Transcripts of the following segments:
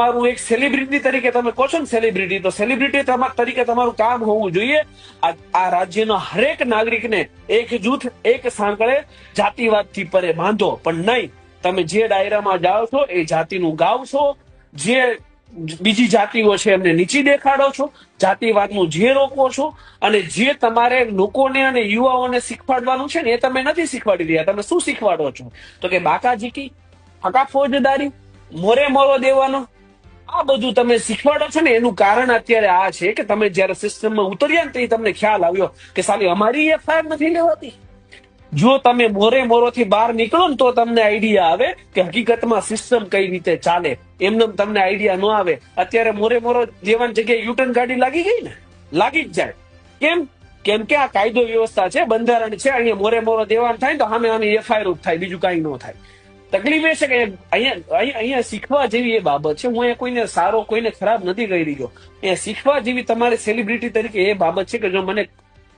તમારું એક સેલિબ્રિટી તરીકે તમે કહો છો ને સેલિબ્રિટી તો સેલિબ્રિટી તરીકે તમારું કામ હોવું જોઈએ. આ રાજ્યના હરેક નાગરિકને એક જૂથ, એક સાંકળે જાતિવાદથી પરે બાંધો. પણ નહીં, તમે જે ડાયરામાં જાઓ છો, એ જાતિનું ગાવ જે બીજી જાતિઓ છે, એમને નીચી દેખાડો છો. જાતિવાદનું જે રોકો છો. અને જે તમારે લોકોને અને યુવાઓને શીખવાડવાનું છે ને, એ તમે નથી શીખવાડી રહ્યા. તમે શું શીખવાડો છો? તો કે બાકાજીકી ફકા ફોજદારી મોરે મોરો દેવાનો આ બધું તમે શીખવાડો છો ને, એનું કારણ અત્યારે આ છે કે તમે જયારે સિસ્ટમમાં ઉતર્યા ને તે તમને ખ્યાલ આવ્યો કે સાલી અમારી એફઆઈઆર નથી લેવાતી. જો તમે મોરે મોરોથી બહાર નીકળો ને તો તમને આઈડિયા આવે કે હકીકતમાં સિસ્ટમ કઈ રીતે ચાલે. એમને તમને આઈડિયા ન આવે. અત્યારે મોરે મોરો જેવાની જગ્યાએ યુટર્ન ગાડી લાગી ગઈ ને? લાગી જ જાય. કેમ? કેમ કે આ કાયદો વ્યવસ્થા છે, બંધારણ છે, અહીંયા મોરે મોરો દેવાન થાય તો સામે આમે એફઆઈઆર થાય, બીજું કઈ ન થાય. તકલીફ એ છે કે અહીંયા અહીંયા શીખવા જેવી એ બાબત છે. હું અહીંયા કોઈને સારો, કોઈને ખરાબ નથી કહી રહ્યો. અહીંયા શીખવા જેવી તમારે સેલિબ્રિટી તરીકે એ બાબત છે કે જો મને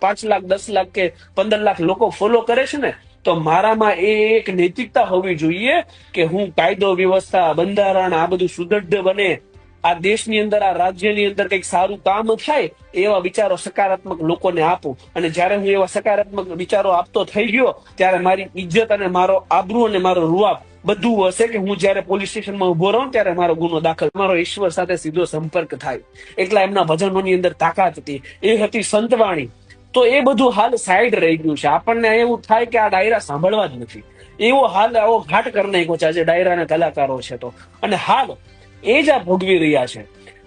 પાંચ લાખ, દસ લાખ કે પંદર લાખ લોકો ફોલો કરે છે ને, તો મારામાં એ એક નૈતિકતા હોવી જોઈએ કે હું કાયદો, વ્યવસ્થા, બંધારણ, આ બધું સુદૃઢ બને. આ દેશની અંદર, આ રાજ્યની અંદર કંઈક સારું કામ થાય એવા વિચારો સકારાત્મક લોકોને આપું. અને જ્યારે હું એવા સકારાત્મક વિચારો આપતો થઈ ગયો, ત્યારે મારી ઇજ્જત અને મારો આબરૂ અને મારો રૂઆબ બધું હશે કે હું જયારે પોલીસ સ્ટેશનમાં ઊભો રહું ત્યારે મારો ગુનો દાખલ, મારો ઈશ્વર સાથે સીધો સંપર્ક થાય. એટલા એમના ભજનોની અંદર તાકાત હતી. એ હતી સંતવાણી. તો એ બધું હાલ સાઈડ રહી ગયું છે. આપણને એવું થાય કે આ ડાયરા સાંભળવા જ નથી. એવો હાલ આવો ઘાટ કરી નાખ્યો છે. આજે ડાયરાના કલાકારો છે તો. અને હાલ એ જ આ ભોગવી રહ્યા છે.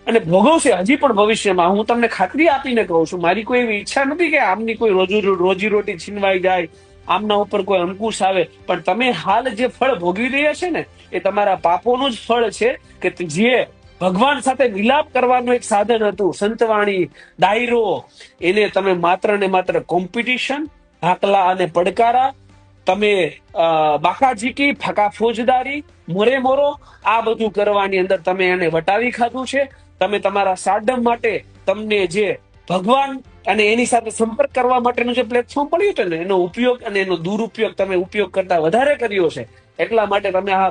અને ભોગવશે હજી પણ ભવિષ્યમાં. હું તમને ખાતરી આપીને કહું છું. મારી કોઈ એવી ઈચ્છા નથી કે આમની કોઈ રોજી રોટી છીનવાઈ જાય આમના ઉપર કોઈ અંકુશ આવે. પણ તમે હાલ જે ફળ ભોગવી રહ્યા છે ને, એ તમારા પાપોનું જ ફળ છે કે જે ભગવાન સાથે વિલાપ કરવાનું એક સાધન હતું. સંતવાણી, ડાયરો, એને તમે માત્ર ને માત્ર કોમ્પિટિશન હાકલા અને પડકારા, તમે બાકાજીકી, ફકા ફોજદારી, મોરે મોરો, આ બધું કરવાની અંદર તમે એને વટાવી ખાધું છે. તમે તમારા સાડમ માટે તમને જે ભગવાન અને એની સાથે સંપર્ક કરવા માટેનું જે પ્લેટફોર્મ પડ્યું છે ને, એનો ઉપયોગ અને એનો દુરુપયોગ તમે ઉપયોગ કરતા વધારે કર્યો છે. એટલા માટે તમે આ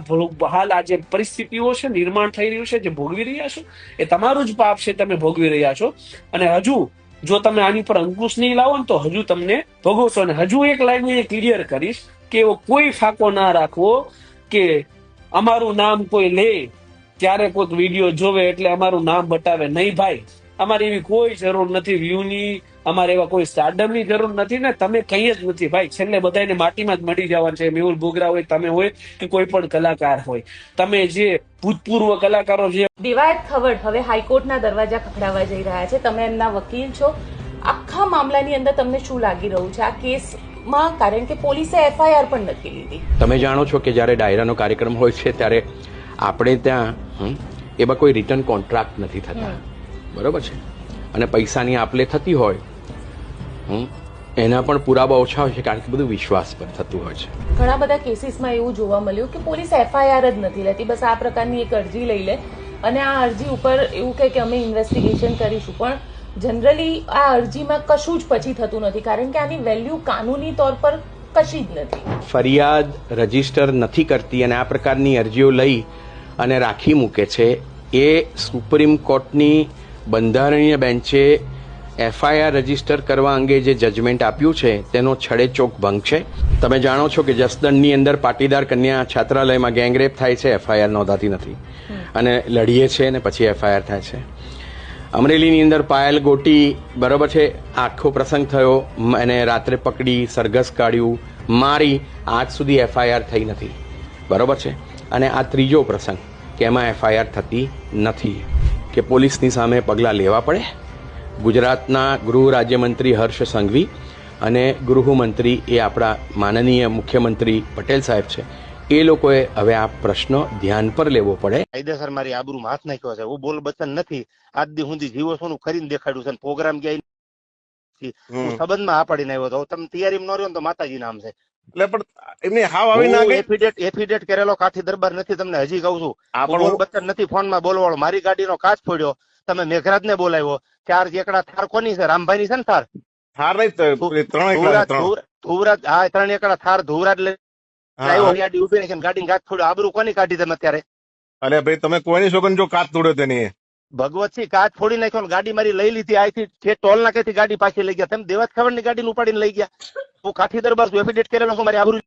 હાલ આ જે પરિસ્થિતિઓ છે, નિર્માણ થઈ રહ્યું છે, જે ભોગવી રહ્યા છો, એ તમારું જ પાપ છે, તમે ભોગવી રહ્યા છો. અને હજુ જો તમે આની પર અંકુશ નહીં લાવો ને, તો હજુ તમને ભોગવશો. અને હજુ એક લાઈન એ ક્લિયર કરીશ કે એવો કોઈ ફાકો ના રાખવો કે અમારું નામ કોઈ લે ત્યારે કોઈક વીડિયો જોવે એટલે અમારું નામ બતાવે. નહીં ભાઈ અમારે એવી કોઈ જરૂર નથી વ્યૂની અમારે એવા કોઈ સ્ટાર્ડમની જરૂર નથી ને તમે કઈ જ નથી. ભાઈ છેલ્લે બધાને માટીમાં જ મળી જવાનું છે. મેહુલ બોગરા હોય તમે હોય કે કોઈ પણ કલાકાર હોય. તમે જે ભૂતપૂર્વ કલાકારો જે દિવાયત ખવડ હવે હાઈકોર્ટના દરવાજા ખખડાવા જઈ રહ્યા છે. તમે એમના વકીલ છો. આખા મામલાની અંદર તમને શું લાગી રહ્યું છે? આ કેસમાં કારણ કે પોલીસે એફઆઈઆર પણ નથી લીધી. તમે જાણો છો કે જ્યારે ડાયરાનો કાર્યક્રમ હોય છે ત્યારે આપણે ત્યાં હમ, એવા કોઈ રિટર્ન કોન્ટ્રાક્ટ નથી થતા. બરોબર છે? અને પૈસાની આપલે થતી હોય એના પણ પુરાવા ઓછા હોય છે કારણ કે બધું વિશ્વાસ પર થતું હોય છે. ઘણા બધા કેસીસમાં એવું જોવા મળ્યું કે પોલીસ એફઆઈઆર જ નથી લેતી બસ આ પ્રકારની એક અરજી લઈ લે અને આ અરજી ઉપર એવું કહે કે અમે ઇન્વેસ્ટિગેશન કરીશું. પણ જનરલી આ અરજીમાં કશું જ પછી થતું નથી કારણ કે આની વેલ્યુ કાનૂની તौर પર કશી જ નથી. ફરિયાદ રજિસ્ટર નથી કરતી અને આ પ્રકારની અરજીઓ લઈ અને રાખી મૂકે છે. એ સુપ્રીમ કોર્ટની બંધારણીય બેન્ચે એફઆઈઆર રજિસ્ટર કરવા અંગે જે જજમેન્ટ આપ્યું છે તેનો છડેચોક ભંગ છે. તમે જાણો છો કે જસદણની અંદર પાટીદાર કન્યા છાત્રાલયમાં ગેંગરેપ થાય છે એફઆઈઆર નોંધાતી નથી. અને લડીએ છે ને પછી એફઆઈઆર થાય છે. અમરેલીની અંદર પાયલ ગોટી બરોબર છે આખો પ્રસંગ થયો એને રાત્રે પકડી સરઘસ કાઢ્યું મારી આજ સુધી એફઆઈઆર થઈ નથી. બરોબર છે? અને આ ત્રીજો પ્રસંગ કે એમાં એફઆઈઆર થતી નથી. કે પોલીસની સામે પગલાં લેવા પડે. ગુજરાતના ગૃહ રાજ્યમંત્રી હર્ષ સંઘવી અને ગૃહમંત્રી એ આપણા માનનીય મુખ્યમંત્રી પટેલ સાહેબ છે. એ લોકોએ હવે આ પ્રશ્ન ધ્યાન પર લેવો પડે. કાયદેસર મારી આબરૂ હાથ નાખ્યો છે. હું બોલ બચન નથી. આજ દી સુધી જીવો છું કરીને દેખાડ્યું છે પ્રોગ્રામ ક્યાંય નથી. હું સંબંધમાં આ પાડીને આવ્યો હતો. તમે તૈયારીમાં ન રહ્યો ને તો માતાજી નામ છે. એટલે પણ એમની હાવ આવી ના ગઈ એફિડેટ એફિડેટ કરેલો કાઠી દરબાર નથી તમને હજી કહું છું. આ હું પણ હું- બચન નથી ફોનમાં બોલવાળો. મારી ગાડીનો કાચ ફોડ્યો. તમે મેઘરાજ ને બોલાવ્યો. ચાર એકડા થાર કોની છે? રામભાઈ ની છે ને થાર? થાર નહીં ત્રણ એકડા ધુવરાજ હા ત્રણ એકડા થાર ધુવરાજ હા, ગાડી ઊભી રાખીને ગાડી કાચ ફોડ્યો. આબરૂ કોની કાઢી તમે અત્યારે? અરે ભાઈ તમે કોઈની સોગન જો કાચ તોડ્યો તેની ભગવતસિંહ કાચ ફોડી નાખ્યો ગાડી મારી લઈ લીધી. આથી ટોલ ટોલ નાકેથી ગાડી પાછી લઈ ગયા. તમે દેવત ખબરની ગાડી ઉપાડીને લઈ ગયા. હું કાઠી દરબાર છું એફિડેટ કરેલો છું મારી આબરૂ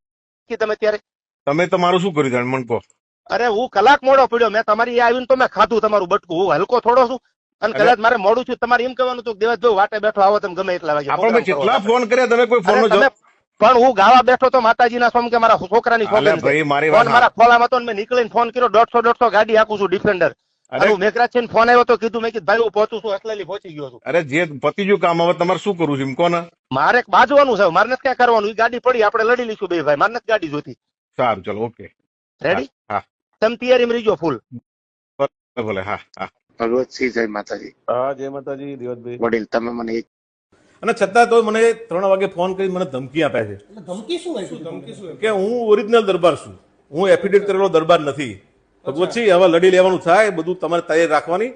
કે તમે ત્યારે. તમે તમારું શું કર્યું જાણ મને કહો. અરે હું કલાક મોડો પડ્યો મેં તમારી આવીને તો મેં ખાધું તમારું બટકું હું હલકો થોડો છું. અને કદાચ મારે મોડું છું તમારે એમ કહેવાનું હતું કે દેવતભાઈ વાટે બેઠો આવો તમે ગમે એટલા વાગે આપણે કેટલા ફોન કર્યા તમે કોઈ ફોન નો પણ હું ગાવા બેઠો તો માતાજીના સ્વામી કે મારા છોકરાની છોકરી ફોન મારા ખોલામાં હતો મેં નીકળીને ફોન કર્યો દોઢસો દોઢસો ગાડી આખું છું ડિફેન્ડર અરે. હું મેઘરાજ છે ફોન આવ્યો તો કીધું મેં કીધું ભાઈ હું પહોંચું છું અસલેલી પહોંચી ગયો છું. અરે જે પતી ગયું કામ હવે તમારે શું કરવું છે એમ કહો ને. મારે બાજવાનું છે. મારે નથી ક્યાં કરવાનું. ગાડી પડી આપણે લડી લઈશું બે ભાઈ. મારે નથી ગાડી જોતી સારું ચલો ઓકે. રેડી હા તમે તૈયારીમાં રહીજો ફૂલ ભલે હા હા. ભગવતસિંહ જય માતાજી. હા જય માતાજી દેવતભાઈ વડીલ તમે મને એક અને છતાં તો મને ત્રણ વાગે ફોન કરી મને ધમકી આપે છે. ધમકી શું આવી ધમકી શું કે હું ઓરિજિનલ દરબાર છું. હું એફિડેટ કરેલો દરબાર નથી. ભગવતસિંહ હવે લડી લેવાનું થાય બધું તમારે તૈયારી રાખવાની.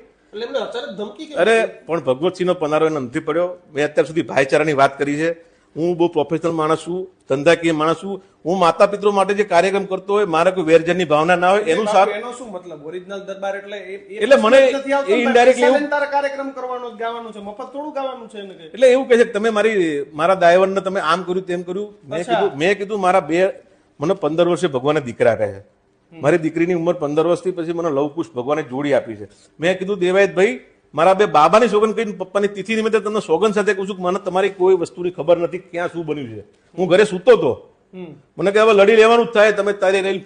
અરે પણ ભગવતસિંહનો પનારો એને નથી પડ્યો. મેં અત્યાર સુધી ભાઈચારાની વાત કરી છે. હું બહુ પ્રોફેશનલ માણસ છું ધંધાકીય માણસ છું. હું માતા પિત્રો માટે જે કાર્યક્રમ કરતો હોય મારે કોઈ વેરજનની ભાવના ના હોય એનું સાથ એનો શું મતલબ? ઓરિજિનલ દરબાર એટલે એટલે મને એ ઇનડાયરેક્ટલી કાર્યક્રમ કરવાનો જ ગાવાનું છે. મફત થોડું ગાવાનું છે એને એટલે એવું કહે છે કે તમે મારી મારા દાયવનને તમે આમ કર્યું તેમ કર્યું. મેં કીધું મેં કીધું મારા બે મને પંદર વર્ષે ભગવાને દીકરા કહે છે. મારી દીકરીની ઉંમર પંદર વર્ષથી પછી મને લવકુશ ભગવાને જોડી આપી છે. મેં કીધું દેવાયત ભાઈ મારા બે બાબાની સોગન કહીને પપ્પાની તિથિ નિમિત્તે તમને સોગન સાથે કહું છું કે મને તમારી કોઈ વસ્તુની ખબર નથી ક્યાં શું બન્યું છે. હું ઘરે સૂતો હતો મને કે હવે લડી લેવાનું જ થાય તમે તૈયારી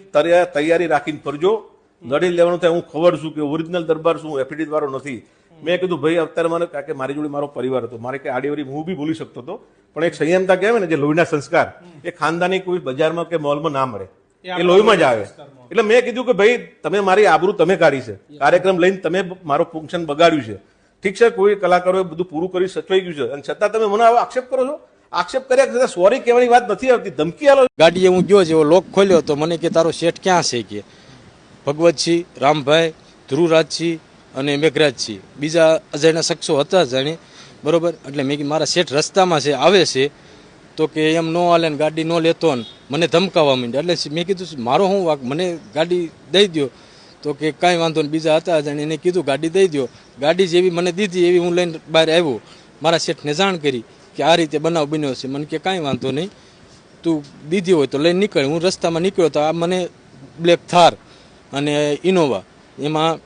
તૈયારી રાખીને ફરજો. લડી લેવાનું થાય હું ખબર છું કે ઓરિજિનલ દરબાર શું એફિડિટ વાળો નથી. મેં કીધું ભાઈ અત્યારે મને કે મારી જોડે મારો પરિવાર હતો. મારે કે આડીવરી હું બી બોલી શકતો હતો. પણ એક સંયમતા કહેવાય ને જે લોહીના સંસ્કાર એ ખાનદાની કોઈ બજારમાં કે મોલમાં ના મળે. એ લોહીમાં જ આવે. એટલે મેં કીધું કે ભાઈ તમે મારી આબરૂ તમે કાઢી છે. કાર્યક્રમ લઈને તમે મારો ફંક્શન બગાડ્યું છે. ઠીક છે કોઈ કલાકારોએ બધું પૂરું કરી સચવાઈ ગયું છે. અને છતાં તમે મને આવો આક્ષેપ કરો છો? આક્ષેપ કર્યા છતાં સોરી કહેવાની વાત નથી આવતી. ધમકી આલો ગાડીએ હું ગયો જેવો લોક ખોલ્યો તો મને કે તારો શેઠ ક્યાં છે કે? ભગવતસિંહ રામભાઈ ધ્રુવરાજસિંહ અને મેઘરાજસિંહ બીજા અજાણ્યા શખ્સો હતા જાણે. બરોબર? એટલે મેં મારા શેઠ રસ્તામાં છે આવે છે. તો કે એમ ન હાલે ને ગાડી ન લેતો ને મને ધમકાવવા માંડ્યા. એટલે મેં કીધું, મારો શું વાક મને ગાડી દઈ દો તો કે કાંઈ વાંધો નહીં બીજા હતા જાણે એને કીધું, ગાડી દઈ દો ગાડી જેવી મને દીધી એવી હું લઈને બહાર આવ્યો. મારા શેઠને જાણ કરી કે આ રીતે બનાવ બન્યો છે. મને કે કાંઈ વાંધો નહીં. તું દીધી હોય તો લઈને નીકળ. હું રસ્તામાં નીકળ્યો તો આ મને બ્લેક થાર અને ઇનોવા. એમાં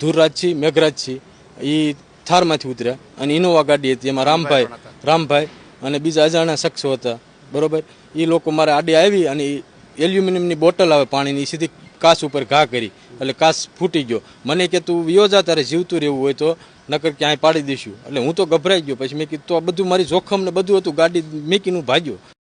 ધુરરાજસિંહ મેઘરાજસિંહ એ થારમાંથી ઉતર્યા. અને ઇનોવા ગાડી હતી એમાં રામભાઈ રામભાઈ અને બીજા અજાણ્યા શખ્સો હતા. બરોબર? એ લોકો મારે આડે આવી અને એલ્યુમિનિયમની બોટલ આવે પાણીની એ સીધી કાચ ઉપર ઘા કરી. એટલે કાચ ફૂટી ગયો. મને કે, તું વિયો જા, તારે જીવતું રહેવું હોય તો, નકર ક્યાંય પાડી દઈશું. એટલે હું તો ગભરાઈ ગયો. પછી મેં કીધું, તો આ બધું મારી જોખમ ને બધું હતું, ગાડી મેકીને ભાગ્યો.